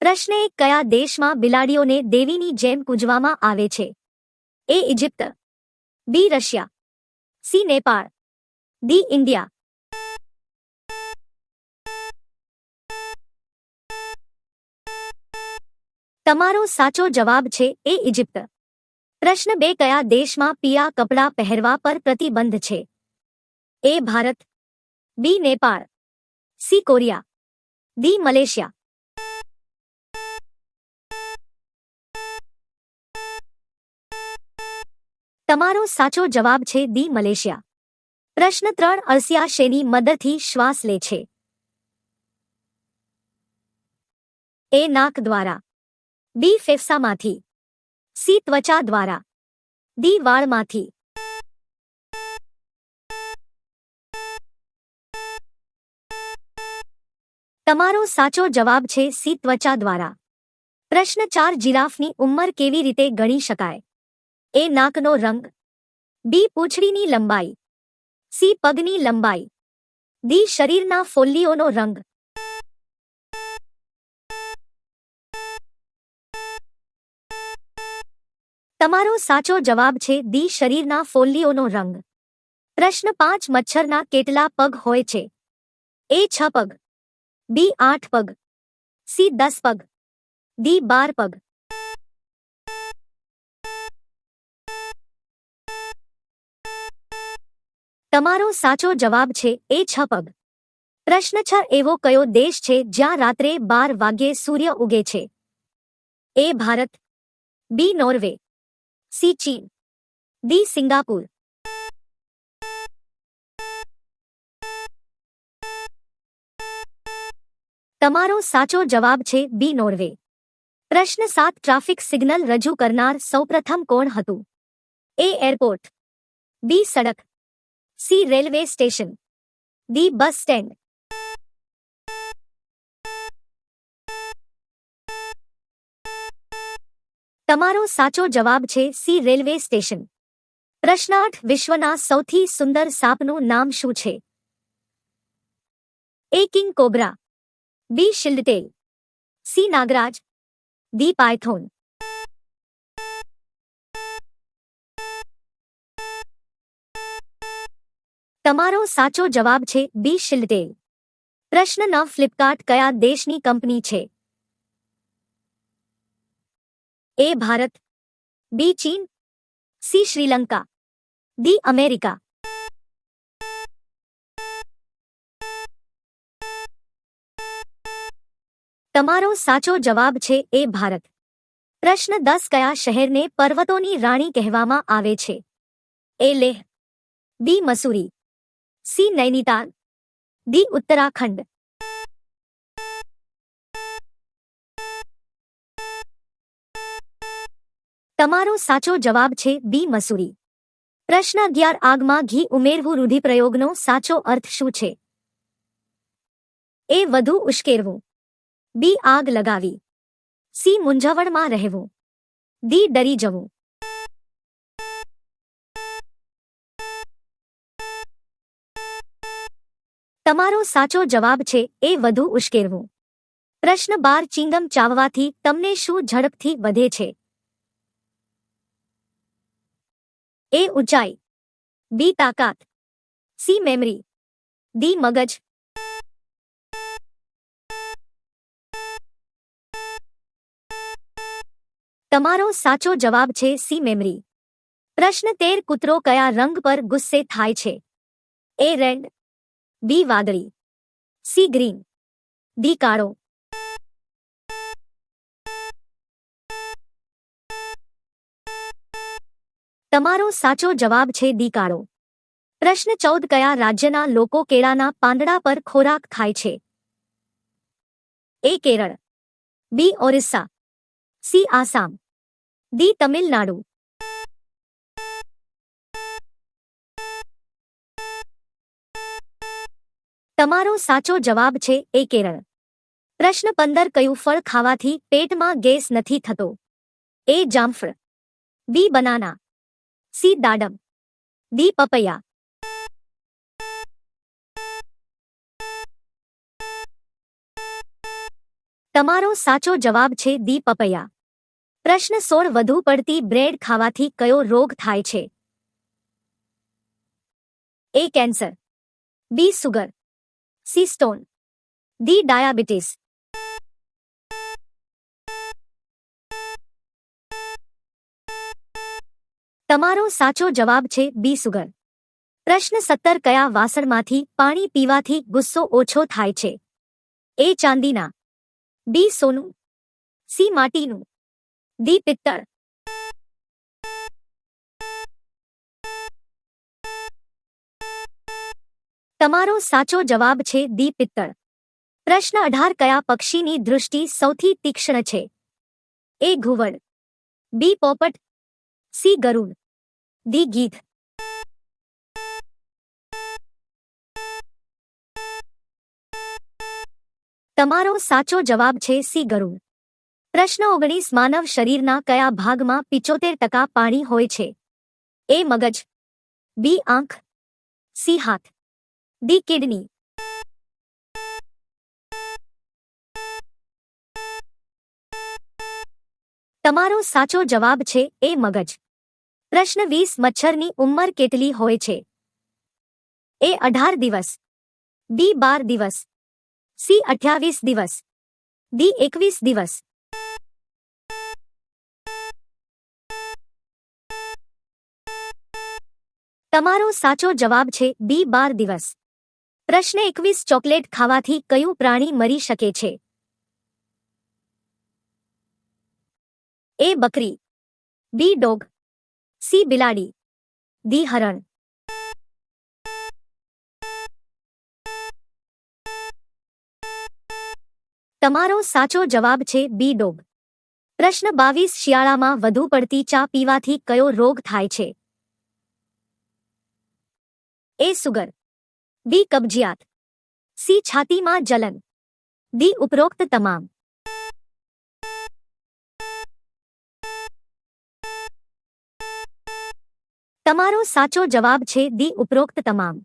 પ્રશ્ન એક કયા દેશમાં બિલાડીઓને દેવીની જેમ પૂજવામાં આવે છે? A Egypt, B Russia, C Nepal, D India. તમારો સાચો જવાબ છે એ ઇજિપ્ત. પ્રશ્ન બે, કયા દેશમાં પિયા કપડાં પહેરવા પર પ્રતિબંધ છે? A Bharat, B Nepal, C Korea, D Malaysia. તમારો સાચો જવાબ છે દી મલેશિયા. પ્રશ્ન ત્રણ, અળસિયા મદદથી શ્વાસ લે છે? એ નાક દ્વારા. બી ફેફસામાંથી. સી ત્વચા દ્વારા. ડી વાળમાંથી. તમારો સાચો જવાબ છે સી ત્વચા દ્વારા. પ્રશ્ન ચાર, જીરાફની ઉંમર કેવી રીતે ગણી શકાય? એ નાકનો રંગ. બી પૂંછડીની લંબાઈ. સી પગની લંબાઈ. ડી શરીરના ફોલ્લીઓનો રંગ. તમારો સાચો જવાબ છે દી શરીરના ફોલ્લીઓનો રંગ. પ્રશ્ન પાંચ, મચ્છરના કેટલા પગ હોય છે? એ છ પગ. બી આઠ પગ. સી દસ પગ. ડી બાર પગ. તમારો સાચો જવાબ છે, એ છ પગ. પ્રશ્ન છ એવો કયો દેશ છે, જ્યાં રાત્રે બાર વાગ્યે સૂર્ય ઉગે છે? A Bharat, B Norway, C ચીન, ડી સિંગાપુર. તમારો સાચો જવાબ છે, બી નોર્વે. પ્રશ્ન સાત, ટ્રાફિક સિગ્નલ રજૂ કરનાર સૌપ્રથમ કોણ હતું? એ એરપોર્ટ, બી સડક C railway station D bus stand તમારો સાચો જવાબ છે સી રેલવે સ્ટેશન પ્રશ્ન આઠ વિશ્વના સૌથી સુંદર સાપનું નામ શું છે A king cobra B shieldtail C Nagraj D python તમારો સાચો જવાબ છે બી શિલ્ડટેલ પ્રશ્ન ન ફ્લિપકાર્ટ કયા દેશની કંપની છે? એ ભારત, બી ચીન, સી શ્રીલંકા, ડી અમેરિકા. તમારો સાચો જવાબ છે એ ભારત. પ્રશ્ન દસ કયા શહેરને પર્વતોની રાણી કહેવામાં આવે છે? A Leh, B Mussoorie. C Nainital, D Uttarakhand. તમારો સાચો જવાબ છે બી મસૂરી પ્રશ્ન અગિયાર આગમાં ઘી ઉમેરવું રૂઢિપ્રયોગનો સાચો અર્થ શું છે એ વધુ ઉશ્કેરવું બી આગ લગાવી સી મૂંઝવણમાં રહેવું ડી ડરી જવું તમારો સાચો જવાબ છે એ વધુ ઉશ્કેરવું. પ્રશ્ન બાર ચિંગમ ચાવવાથી તમને શું ઝડપથી વધે છે? એ ઊંચાઈ. બી તાકાત. C memory. ડી મગજ. તમારો સાચો જવાબ છે સી મેમરી. પ્રશ્ન તેર કૂતરો કયા રંગ પર ગુસ્સે થાય છે? એ રેડ. બી વાદળી. Sea green. ડી કાળો. તમારો સાચો જવાબ છે ડી કાળો. પ્રશ્ન ચૌદ કયા રાજ્યના લોકો કેળાના પાંદડા પર ખોરાક ખાય છે? A Kerala. B Orissa. C Assam. D Tamil Nadu. તમારો સાચો જવાબ છે, એ કેરળ. પ્રશ્ન પંદર, કયું ફળ ખાવાથી પેટમાં ગેસ નથી થતો? એ જામફળ. B, banana. સી, દાડમ. ડી, પપૈયા. તમારો સાચો જવાબ છે દી પપૈયા. પ્રશ્ન સોળ, વધુ પડતી બ્રેડ ખાવાથી કયો રોગ થાય છે? A cancer. B, sugar. C stone. D diabetes. તમારો સાચો જવાબ છે બી સુગર પ્રશ્ન સત્તર કયા વાસણમાંથી પાણી પીવાથી ગુસ્સો ઓછો થાય છે? એ ચાંદીના. બી સોનું. સી માટીનું. દી પિત્તળ. તમારો સાચો જવાબ છે દી પિત્તળ. પ્રશ્ન અઢાર કયા પક્ષીની દૃષ્ટિ સૌથી તીક્ષ્ણ છે? એ ઘુવડ, બી પોપટ, સી ગરુડ દી ગીધ. તમારો સાચો જવાબ છે સી ગરુડ. પ્રશ્ન ઓગણીસ, માનવ શરીરના કયા ભાગમાં પિચોતેર ટકા પાણી હોય છે? એ મગજ, બી આંખ, સી હાથ. ડી કિડની તમારો સાચો જવાબ છે એ મગજ પ્રશ્ન વીસ મચ્છરની ઉંમર કેટલી હોય છે એ અઢાર દિવસ બી બાર દિવસ સી અઠ્યાવીસ દિવસ ડી એકવીસ દિવસ તમારો સાચો જવાબ છે બી બાર દિવસ પ્રશ્ન એકવીસ, ચોકલેટ ખાવાથી કયું પ્રાણી મરી શકે છે? એ બકરી, બી ડોગ, સી બિલાડી દી હરણ. તમારો સાચો જવાબ છે બી ડોગ. પ્રશ્ન બાવીસ, શિયાળામાં વધુ પડતી ચા પીવાથી કયો રોગ થાય છે? એ સુગર. બી કબજિયાત. સી છાતીમાં જલન. ડી ઉપરોક્ત તમામ. તમારો સાચો જવાબ છે દી ઉપરોક્ત તમામ.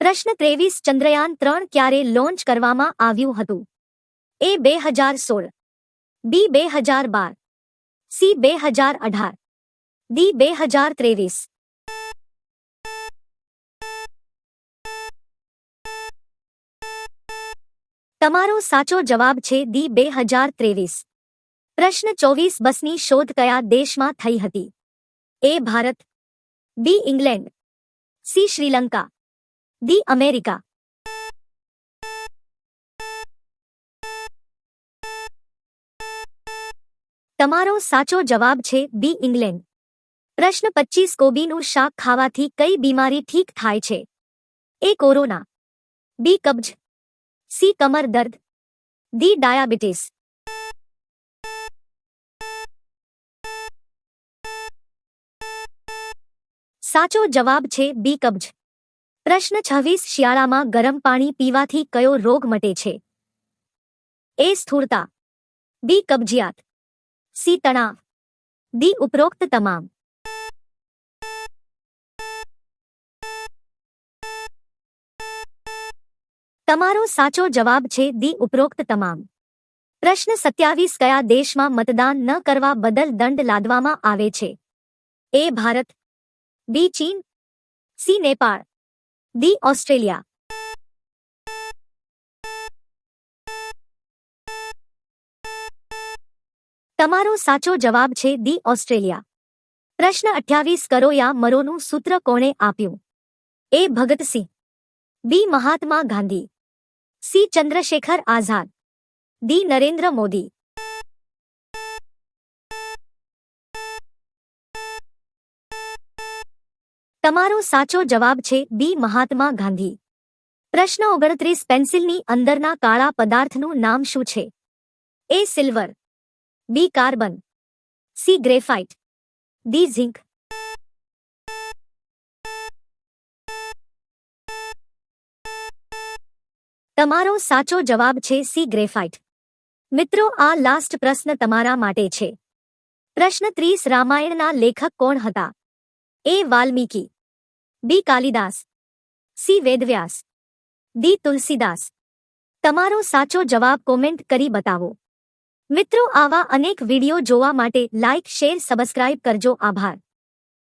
પ્રશ્ન ત્રેવીસ ચંદ્રયાન ત્રણ ક્યારે લોન્ચ કરવામાં આવ્યું હતું? એ બે હજાર સોળ. બી બે હજાર બાર. સી બે હજાર અઢાર. ડી બે હજાર ત્રેવીસ. તમારો સાચો જવાબ છે દી બે હજાર ત્રેવીસ. પ્રશ્ન ચોવીસ બસની શોધ કયા દેશમાં થઈ હતી? A Bharat, B England, C Sri Lanka D America. તમારો સાચો જવાબ છે બી ઇંગ્લેન્ડ. પ્રશ્ન પચીસ કોબીનું શાક ખાવાથી કઈ બીમારી ઠીક થાય છે? એ કોરોના, બી કબ્જ સી કમર દર્દ ડી ડાયાબિટીસ સાચો જવાબ છે બી કબ્જ. પ્રશ્ન છવ્વીસ, શિયાળામાં ગરમ પાણી પીવાથી કયો રોગ મટે છે? એ સ્થૂળતા. બી કબજિયાત. સી તણાવ. ડી ઉપરોક્ત તમામ. તમારો સાચો જવાબ છે દી ઉપરોક્ત તમામ. પ્રશ્ન સત્યાવીસ, કયા દેશમાં મતદાન ન કરવા બદલ દંડ લાદવામાં આવે છે? એ ભારત, બી ચીન, સી નેપાળ દી ઓસ્ટ્રેલિયા. તમારો સાચો જવાબ છે દી ઓસ્ટ્રેલિયા. પ્રશ્ન અઠ્યાવીસ, કરોયા મરોનું સૂત્ર કોણે આપ્યું? A Bhagat Singh, B Mahatma Gandhi. C Chandrashekhar Azad D Narendra Modi તમારો સાચો જવાબ છે બી. મહાત્મા ગાંધી. પ્રશ્ન ઓગણત્રીસ પેન્સિલની અંદરના કાળા પદાર્થનું નામ શું છે? A silver. B. Carbon. C. Graphite. D. Zinc. તમારો સાચો જવાબ છે સી ગ્રેફાઇટ. મિત્રો, આ લાસ્ટ પ્રશ્ન તમારા માટે છે. પ્રશ્ન ત્રીસ, રામાયણના લેખક કોણ હતા? A Valmiki, B Kalidas, C Ved Vyas, D Tulsidas. તમારો સાચો જવાબ કોમેન્ટ કરી બતાવો. મિત્રો, આવા અનેક વીડિયો જોવા માટે લાઇક શેર સબસ્ક્રાઇબ કરજો. આભાર.